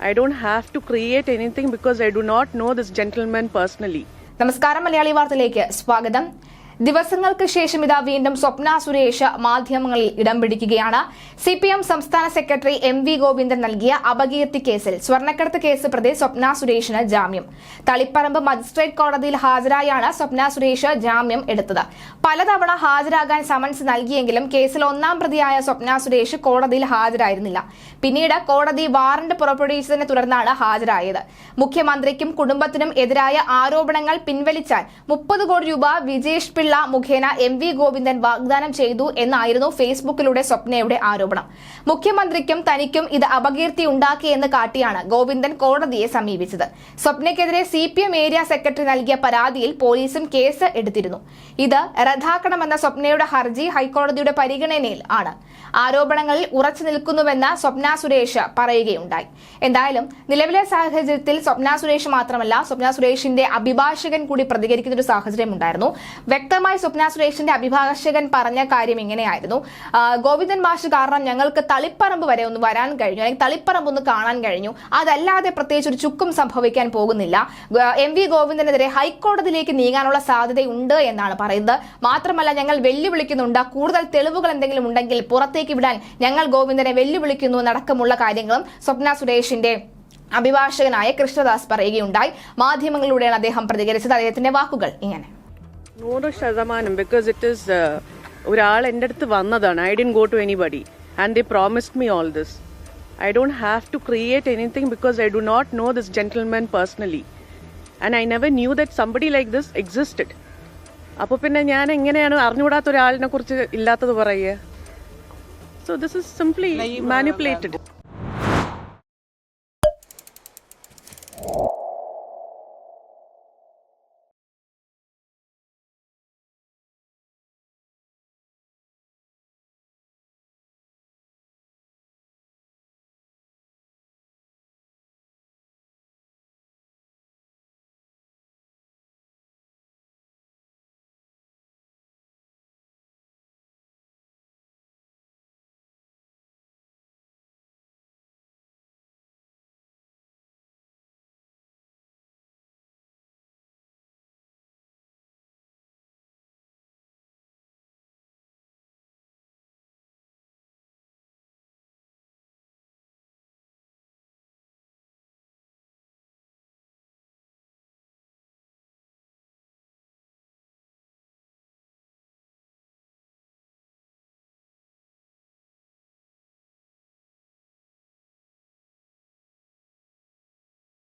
I don't have to create anything because I do not know this gentleman personally. നമസ്കാരം മലയാളി വാർത്തയിലേക്ക് സ്വാഗതം ദിവസങ്ങൾക്ക് ശേഷം ഇതാ വീണ്ടും സ്വപ്ന സുരേഷ് മാധ്യമങ്ങളിൽ ഇടം പിടിക്കുകയാണ്. സി പി എം സംസ്ഥാന സെക്രട്ടറി എം വി ഗോവിന്ദൻ നൽകിയ അപകീർത്തി കേസിൽ സ്വർണക്കടത്ത് കേസ് പ്രതി സ്വപ്ന സുരേഷിന് ജാമ്യം. തളിപ്പറമ്പ് മജിസ്ട്രേറ്റ് കോടതിയിൽ ഹാജരായാണ് സ്വപ്ന സുരേഷ് ജാമ്യം എടുത്തത്. പലതവണ ഹാജരാകാൻ സമൻസ് നൽകിയെങ്കിലും കേസിൽ ഒന്നാം പ്രതിയായ സ്വപ്ന സുരേഷ് കോടതിയിൽ ഹാജരായിരുന്നില്ല. പിന്നീട് കോടതി വാറന്റ് പുറപ്പെടുവിച്ചതിനെ തുടർന്നാണ് ഹാജരായത്. മുഖ്യമന്ത്രിക്കും കുടുംബത്തിനും എതിരായ ആരോപണങ്ങൾ പിൻവലിച്ചാൽ മുപ്പത് കോടി രൂപ വിജേഷ് പിള്ള മുഖേന എം വി ഗോവിന്ദൻ വാഗ്ദാനം ചെയ്തു എന്നായിരുന്നു ഫേസ്ബുക്കിലൂടെ സ്വപ്നയുടെ ആരോപണം. മുഖ്യമന്ത്രിക്കും തനിക്കും ഇത് അപകീർത്തി ഉണ്ടാക്കിയെന്ന് കാട്ടിയാണ് ഗോവിന്ദൻ കോടതിയെ സമീപിച്ചത്. സ്വപ്നയ്ക്കെതിരെ C P M area secretary നൽകിയ പരാതിയിൽ പോലീസും കേസ് എടുത്തിരുന്നു. ഇത് റദ്ദാക്കണമെന്ന സ്വപ്നയുടെ ഹർജി ഹൈക്കോടതിയുടെ പരിഗണനയിൽ ആണ്. ആരോപണങ്ങളിൽ ഉറച്ചു നിൽക്കുന്നുവെന്ന് സ്വപ്ന സുരേഷ് പറയുകയുണ്ടായി. എന്തായാലും നിലവിലെ സാഹചര്യത്തിൽ സ്വപ്ന സുരേഷ് മാത്രമല്ല സ്വപ്ന സുരേഷിന്റെ അഭിഭാഷകൻ കൂടി പ്രതികരിക്കുന്ന ഒരു സാഹചര്യം ഉണ്ടായിരുന്നു വ്യക്തമായി സ്വപ്ന സുരേഷിന്റെ അഭിഭാഷകൻ പറഞ്ഞ കാര്യം ഇങ്ങനെയായിരുന്നു. ഗോവിന്ദൻ മാഷ് കാരണം ഞങ്ങൾക്ക് തളിപ്പറമ്പ് വരെ ഒന്ന് വരാൻ കഴിഞ്ഞു അല്ലെങ്കിൽ തളിപ്പറമ്പ് ഒന്ന് കാണാൻ കഴിഞ്ഞു. അതല്ലാതെ പ്രത്യേകിച്ച് ഒരു ചുക്കും സംഭവിക്കാൻ പോകുന്നില്ല. എം വി ഗോവിന്ദനെതിരെ ഹൈക്കോടതിയിലേക്ക് നീങ്ങാനുള്ള സാധ്യതയുണ്ട് എന്നാണ് പറയുന്നത്. മാത്രമല്ല ഞങ്ങൾ വെല്ലുവിളിക്കുന്നുണ്ട്. കൂടുതൽ തെളിവുകൾ എന്തെങ്കിലും ഉണ്ടെങ്കിൽ പുറത്തേക്ക് വിടാൻ ഞങ്ങൾ ഗോവിന്ദനെ വെല്ലുവിളിക്കുന്നു നടക്കമുള്ള കാര്യങ്ങളും സ്വപ്ന സുരേഷിന്റെ അഭിഭാഷകനായ കൃഷ്ണദാസ് പറയുകയുണ്ടായി. മാധ്യമങ്ങളിലൂടെയാണ് അദ്ദേഹം പ്രതികരിച്ചത്. അദ്ദേഹത്തിന്റെ വാക്കുകൾ ഇങ്ങനെ. നൂറ് ശതമാനം ബിക്കോസ് ഇറ്റ് ഈസ് ഒരാൾ എന്റെ അടുത്ത് വന്നതാണ്. I didn't go to anybody and they promised me all this I don't have to create anything because I do not know this gentleman personally and I never knew that somebody like this existed അപ്പോൾ പിന്നെ ഞാൻ എങ്ങനെയാണ് അറിഞ്ഞുകൂടാത്ത ഒരാളിനെ കുറിച്ച് ഇല്ലാത്തത് പറയുക? So this is simply manipulated Oh.